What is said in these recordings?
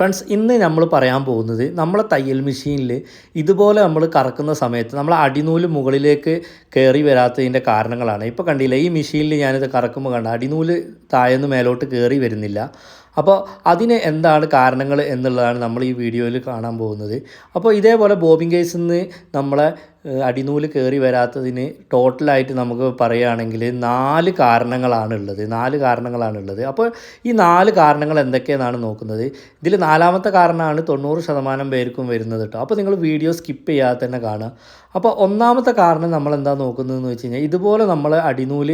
Friends ഇന്ന് നമ്മൾ പറയാൻ പോകുന്നത് നമ്മളെ തയ്യൽ മെഷീനിൽ ഇതുപോലെ നമ്മൾ കറക്കുന്ന സമയത്ത് നമ്മൾ അടിനൂൽ മുകളിലേക്ക് കയറി വരാത്തതിന്റെ കാരണങ്ങളാണ്. ഇപ്പോൾ കണ്ടില്ല ഈ മെഷീനിൽ ഞാനിത് കറക്കുമ്പോൾ കണ്ട അടിനൂൽ താഴെന്ന് മേലോട്ട് കയറി വരുന്നില്ല. അപ്പോൾ അതിന് എന്താണ് കാരണങ്ങൾ എന്നുള്ളതാണ് നമ്മൾ ഈ വീഡിയോയിൽ കാണാൻ പോകുന്നത്. അപ്പോൾ ഇതേപോലെ ബോബിൻ കേസിൽ നിന്ന് നമ്മളെ അടിനൂൽ കയറി വരാത്തതിന് ടോട്ടലായിട്ട് നമുക്ക് പറയുകയാണെങ്കിൽ നാല് കാരണങ്ങളാണ് ഉള്ളത് നാല് കാരണങ്ങളാണ് ഉള്ളത് അപ്പോൾ ഈ നാല് കാരണങ്ങൾ എന്തൊക്കെയെന്നാണ് നോക്കുന്നത്. ഇതിൽ നാലാമത്തെ കാരണമാണ് തൊണ്ണൂറ് ശതമാനം പേർക്കും വരുന്നത് കേട്ടോ. അപ്പോൾ നിങ്ങൾ വീഡിയോ സ്കിപ്പ് ചെയ്യാതെ തന്നെ കാണുക. അപ്പോൾ ഒന്നാമത്തെ കാരണം നമ്മൾ എന്താ നോക്കുന്നതെന്ന് വെച്ച് കഴിഞ്ഞാൽ ഇതുപോലെ നമ്മൾ അടിനൂൽ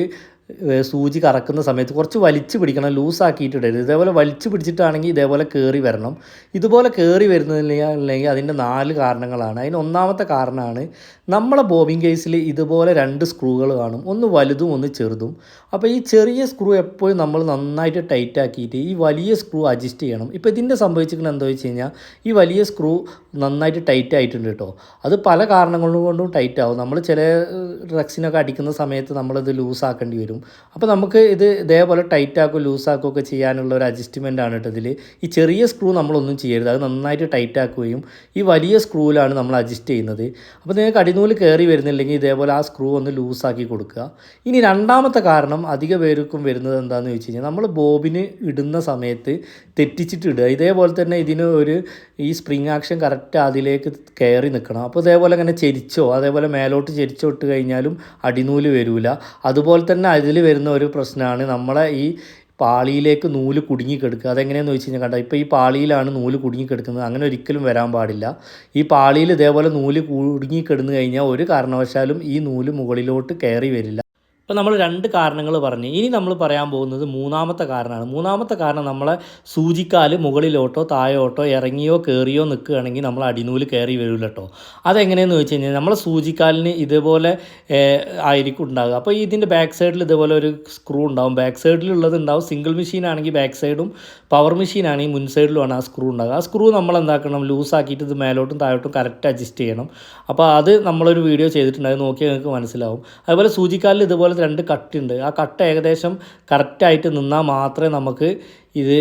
സൂചി കറക്കുന്ന സമയത്ത് കുറച്ച് വലിച്ചു പിടിക്കണം ലൂസാക്കിയിട്ട് ഇടരുത്. ഇതേപോലെ വലിച്ചു പിടിച്ചിട്ടാണെങ്കിൽ ഇതേപോലെ കയറി വരണം. ഇതുപോലെ കയറി വരുന്നില്ലെങ്കിൽ അതിന്റെ നാല് കാരണങ്ങളാണ്. അതിന് ഒന്നാമത്തെ കാരണമാണ് നമ്മളെ ബോബിൻ കേസിൽ ഇതുപോലെ രണ്ട് സ്ക്രൂകൾ കാണും. ഒന്ന് വലുതും ഒന്ന് ചെറുതും. അപ്പോൾ ഈ ചെറിയ സ്ക്രൂ എപ്പോഴും നമ്മൾ നന്നായിട്ട് ടൈറ്റ് ആക്കിയിട്ട് ഈ വലിയ സ്ക്രൂ അഡ്ജസ്റ്റ് ചെയ്യണം. ഇപ്പോൾ ഇതിന്റെ സംഭവിച്ചിരിക്കുന്നത് എന്താ വെച്ച് കഴിഞ്ഞാൽ ഈ വലിയ സ്ക്രൂ നന്നായിട്ട് ടൈറ്റ് ആയിട്ടുണ്ട് കേട്ടോ. അത് പല കാരണങ്ങൾ കൊണ്ടും ടൈറ്റ് ആവും നമ്മൾ ചില ഡ്രഗ്സിനൊക്കെ അടിക്കുന്ന സമയത്ത് നമ്മളത് ലൂസാക്കേണ്ടി വരും. അപ്പോൾ നമുക്ക് ഇത് ഇതേപോലെ ടൈറ്റ് ആക്കുക ലൂസാക്കുക ഒക്കെ ചെയ്യാനുള്ള ഒരു അഡ്ജസ്റ്റ്മെന്റ് ആണ് കേട്ടോ ഇതിൽ ഈ ചെറിയ സ്ക്രൂ നമ്മളൊന്നും ചെയ്യരുത്. അത് നന്നായിട്ട് ടൈറ്റ് ആക്കുകയും ഈ വലിയ സ്ക്രൂവിലാണ് നമ്മൾ അഡ്ജസ്റ്റ് ചെയ്യുന്നത്. അപ്പോൾ നിങ്ങൾക്ക് അടിനൂൽ കയറി വരുന്നില്ലെങ്കിൽ ഇതേപോലെ ആ സ്ക്രൂ ഒന്ന് ലൂസാക്കി കൊടുക്കുക. ഇനി രണ്ടാമത്തെ കാരണം അധിക പേർക്കും വരുന്നത് എന്താണെന്ന് വെച്ച് കഴിഞ്ഞാൽ നമ്മൾ ബോബിന് ഇടുന്ന സമയത്ത് തെറ്റിച്ചിട്ട് ഇടുക. ഇതേപോലെ തന്നെ ഇതിന് ഒരു ഈ സ്പ്രിങ് ആക്ഷൻ കറക്റ്റ് അതിലേക്ക് കയറി നിൽക്കണം അപ്പോൾ ഇതേപോലെ അങ്ങനെ ചെരിച്ചോ അതേപോലെ മേലോട്ട് ചെരിച്ചോ ഇട്ട് കഴിഞ്ഞാലും അടിനൂൽ വരില്ല അതുപോലെ തന്നെ അതിൽ വരുന്ന ഒരു പ്രശ്നമാണ് നമ്മളെ ഈ പാളിയിലേക്ക് നൂൽ കുടുങ്ങിക്കിടക്കുക. അതെങ്ങനെയാണെന്ന് വെച്ച് കഴിഞ്ഞാൽ കണ്ടോ ഇപ്പോൾ ഈ പാളിയിലാണ് നൂൽ കുടുങ്ങിക്കിടക്കുന്നത്. അങ്ങനെ ഒരിക്കലും വരാൻ പാടില്ല. ഈ പാളിയിൽ ഇതേപോലെ നൂൽ കുടുങ്ങിക്കിടന്നു കഴിഞ്ഞാൽ ഒരു കാരണവശാലും ഈ നൂൽ മുകളിലോട്ട് കയറി വരില്ല. ഇപ്പോൾ നമ്മൾ രണ്ട് കാരണങ്ങൾ പറഞ്ഞു. ഇനി നമ്മൾ പറയാൻ പോകുന്നത് മൂന്നാമത്തെ കാരണമാണ്. മൂന്നാമത്തെ കാരണം നമ്മളെ സൂചിക്കാൽ മുകളിലോട്ടോ താഴോട്ടോ ഇറങ്ങിയോ കയറിയോ നിൽക്കുകയാണെങ്കിൽ നമ്മൾ അടിനൂൽ കയറി വരില്ല കേട്ടോ അതെങ്ങനെയെന്ന് വെച്ച് കഴിഞ്ഞാൽ നമ്മളെ സൂചിക്കാലിന് ഇതുപോലെ ആയിരിക്കും ഉണ്ടാകുക അപ്പോൾ ഇതിന്റെ ബാക്ക് സൈഡിൽ ഇതുപോലെ ഒരു സ്ക്രൂ ഉണ്ടാവും. ബാക്ക് സൈഡിലുള്ളത് ഉണ്ടാവും സിംഗിൾ മെഷീൻ ആണെങ്കിൽ ബാക്ക് സൈഡും പവർ മെഷീൻ ആണെങ്കിൽ മുൻ സൈഡിലുമാണ് ആ സ്ക്രൂ ഉണ്ടാകുക ആ സ്ക്രൂ നമ്മൾ എന്താക്കണം? ലൂസാക്കിയിട്ട് ഇത് മേലോട്ടും താഴോട്ടും കറക്റ്റ് അഡ്ജസ്റ്റ് ചെയ്യണം. അപ്പോൾ അത് നമ്മളൊരു വീഡിയോ ചെയ്തിട്ടുണ്ട്. അത് നോക്കിയാൽ നിങ്ങൾക്ക് മനസ്സിലാവും. അതുപോലെ സൂചിക്കാലിൽ ഇതുപോലെ രണ്ട് കട്ടുണ്ട്. ആ കട്ട് ഏകദേശം കറക്റ്റായിട്ട് നിന്നാൽ മാത്രമേ നമുക്ക് ഇത്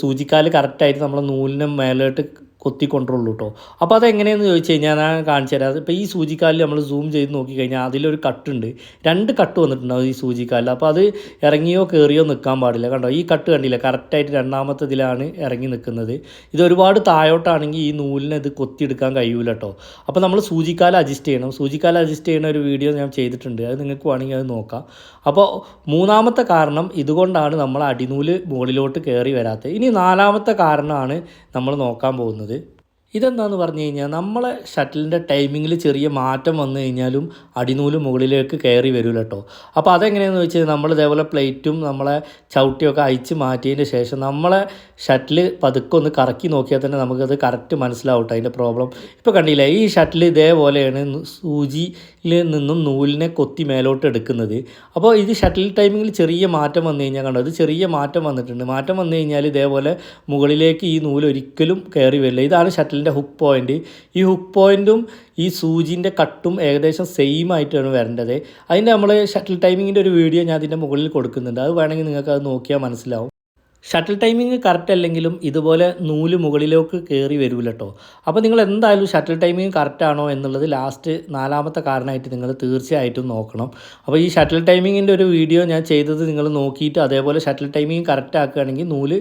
സൂചിക്കാൽ കറക്റ്റായിട്ട് നമ്മൾ നൂലിന് മേലോട്ട് കൊത്തിക്കൊണ്ടുള്ളൂ കേട്ടോ അപ്പോൾ അതെങ്ങനെയെന്ന് ചോദിച്ചു കഴിഞ്ഞാൽ ഞാൻ കാണിച്ചു തരാം. ഇപ്പോൾ ഈ സൂചിക്കാലിൽ നമ്മൾ സൂം ചെയ്ത് നോക്കിക്കഴിഞ്ഞാൽ അതിലൊരു കട്ടുണ്ട് രണ്ട് കട്ട് വന്നിട്ടുണ്ടാവും ഈ സൂചിക്കാലിൽ അപ്പോൾ അത് ഇറങ്ങിയോ കയറിയോ നിൽക്കാൻ പാടില്ല. കണ്ടോ? ഈ കട്ട് കണ്ടില്ല? കറക്റ്റായിട്ട് രണ്ടാമത്തെ ഇതിലാണ് ഇറങ്ങി നിൽക്കുന്നത് ഇത് ഒരുപാട് താഴോട്ടാണെങ്കിൽ ഈ നൂലിനെ ഇത് കൊത്തിയെടുക്കാൻ കഴിയൂല കേട്ടോ അപ്പോൾ നമ്മൾ സൂചിക്കാല അഡ്ജസ്റ്റ് ചെയ്യണം. സൂചിക്കാല അഡ്ജസ്റ്റ് ചെയ്യുന്ന ഒരു വീഡിയോ ഞാൻ ചെയ്തിട്ടുണ്ട്. അത് നിങ്ങൾക്ക് വേണമെങ്കിൽ അത് നോക്കാം. അപ്പോൾ മൂന്നാമത്തെ കാരണം ഇതുകൊണ്ടാണ് നമ്മൾ അടിനൂൽ മുകളിലോട്ട് കയറി വരാത്തത്. ഇനി നാലാമത്തെ കാരണമാണ് നമ്മൾ നോക്കാൻ പോകുന്നത്. ഇതെന്താന്ന് പറഞ്ഞു കഴിഞ്ഞാൽ നമ്മളെ ഷട്ടിലിന്റെ ടൈമിങ്ങിൽ ചെറിയ മാറ്റം വന്നു കഴിഞ്ഞാലും അടിനൂൽ മുകളിലേക്ക് കയറി വരില്ല കേട്ടോ അപ്പോൾ അതെങ്ങനെയാണെന്ന് വെച്ചാൽ നമ്മൾ ഇതേപോലെ പ്ലേറ്റും നമ്മളെ ചവിട്ടിയൊക്കെ അയച്ച് മാറ്റിയതിന് ശേഷം നമ്മളെ ഷട്ടിൽ പതുക്കെ ഒന്ന് കറക്കി നോക്കിയാൽ തന്നെ നമുക്കത് കറക്റ്റ് മനസ്സിലാവും അതിന്റെ പ്രോബ്ലം ഇപ്പോൾ കണ്ടില്ല ഈ ഷട്ടിൽ ഇതേപോലെയാണ് സൂചിയിൽ നിന്നും നൂലിനെ കൊത്തി മേലോട്ട് എടുക്കുന്നത്. അപ്പോൾ ഇത് ഷട്ടിൽ ടൈമിങ്ങിൽ ചെറിയ മാറ്റം വന്നു കഴിഞ്ഞാൽ കണ്ടോ അത് ചെറിയ മാറ്റം വന്നിട്ടുണ്ട്. മാറ്റം വന്നു കഴിഞ്ഞാൽ ഇതേപോലെ മുകളിലേക്ക് ഈ നൂൽ ഒരിക്കലും കയറി വരില്ല. ഇതാണ് ഷട്ടിലിന്റെ ഹുക്ക് പോയിന്റ് ഈ ഹുക്ക് പോയിന്റും ഈ സൂചിന്റെ കട്ടും ഏകദേശം സെയിം ആയിട്ടാണ് വരേണ്ടത്. അതിന്റെ നമ്മൾ ഷട്ടിൽ ടൈമിങ്ങിന്റെ ഒരു വീഡിയോ ഞാൻ അതിന്റെ മുകളിൽ കൊടുക്കുന്നുണ്ട്. അത് വേണമെങ്കിൽ നിങ്ങൾക്ക് അത് നോക്കിയാൽ മനസ്സിലാവും. ഷട്ടിൽ ടൈമിംഗ് കറക്റ്റ് അല്ലെങ്കിലും ഇതുപോലെ നൂൽ മുകളിലേക്ക് കയറി വരില്ല കേട്ടോ അപ്പോൾ നിങ്ങൾ എന്തായാലും ഷട്ടിൽ ടൈമിംഗ് കറക്റ്റ് ആണോ എന്നുള്ളത് ലാസ്റ്റ് നാലാമത്തെ കാരണമായിട്ട് നിങ്ങൾ തീർച്ചയായിട്ടും നോക്കണം. അപ്പോൾ ഈ ഷട്ടിൽ ടൈമിങ്ങിന്റെ ഒരു വീഡിയോ ഞാൻ ചെയ്തത് നിങ്ങൾ നോക്കിയിട്ട് അതേപോലെ ഷട്ടിൽ ടൈമിംഗ് കറക്റ്റ് ആക്കുകയാണെങ്കിൽ നൂൽ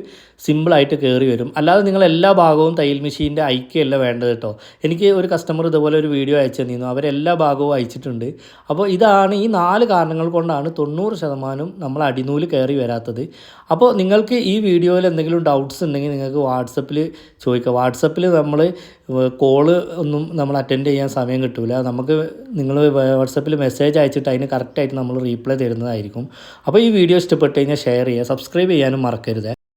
സിമ്പിളായിട്ട് കയറി വരും. അല്ലാതെ നിങ്ങൾ എല്ലാ ഭാഗവും തയ്യൽ മെഷീന്റെ ഐക്യമല്ല വേണ്ടത് കേട്ടോ എനിക്ക് ഒരു കസ്റ്റമർ ഇതുപോലെ ഒരു വീഡിയോ അയച്ചു തന്നിരുന്നു അവരെല്ലാ ഭാഗവും അയച്ചിട്ടുണ്ട്. അപ്പോൾ ഇതാണ് ഈ നാല് കാരണങ്ങൾ കൊണ്ടാണ് തൊണ്ണൂറ് ശതമാനം നമ്മൾ അടിനൂൽ കയറി വരാത്തത്. അപ്പോൾ നിങ്ങൾക്ക് ഈ വീഡിയോയിൽ എന്തെങ്കിലും ഡൗട്ട്സ് ഉണ്ടെങ്കിൽ നിങ്ങൾക്ക് വാട്സപ്പിൽ ചോദിക്കാം. വാട്സപ്പിൽ നമ്മൾ കോൾ ഒന്നും നമ്മൾ അറ്റൻഡ് ചെയ്യാൻ സമയം കിട്ടില്ല നമുക്ക് നിങ്ങൾ വാട്സപ്പിൽ മെസ്സേജ് അയച്ചിട്ട് അതിന് കറക്റ്റായിട്ട് നമ്മൾ റീപ്ലൈ തരുന്നതായിരിക്കും. അപ്പോൾ ഈ വീഡിയോ ഇഷ്ടപ്പെട്ട് കഴിഞ്ഞാൽ ഷെയർ ചെയ്യുക. സബ്സ്ക്രൈബ് ചെയ്യാനും മറക്കരുത്.